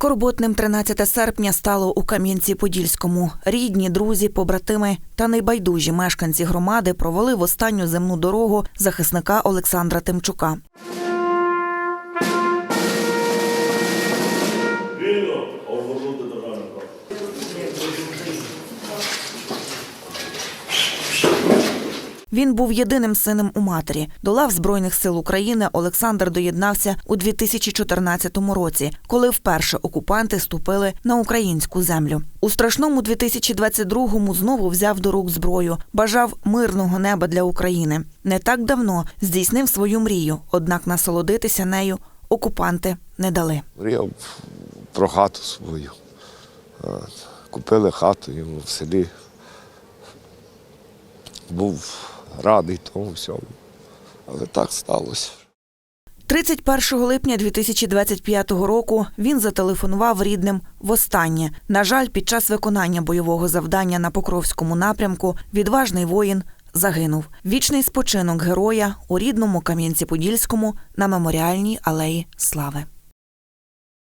Скорботним 13 серпня стало у Кам'янці-Подільському. Рідні, друзі, побратими та найбайдужі мешканці громади провели в останню земну дорогу захисника Олександра Тимчука. Він був єдиним сином у матері. До лав Збройних сил України Олександр доєднався у 2014 році, коли вперше окупанти ступили на українську землю. У страшному 2022-му знову взяв до рук зброю, бажав мирного неба для України. Не так давно здійснив свою мрію, однак насолодитися нею окупанти не дали. Мріяв про хату свою. Купили хату йому в селі. Був радий тому всьому. Але так сталося. 31 липня 2025 року він зателефонував рідним востаннє. На жаль, під час виконання бойового завдання на Покровському напрямку відважний воїн загинув. Вічний спочинок героя у рідному Кам'янці-Подільському на меморіальній алеї Слави.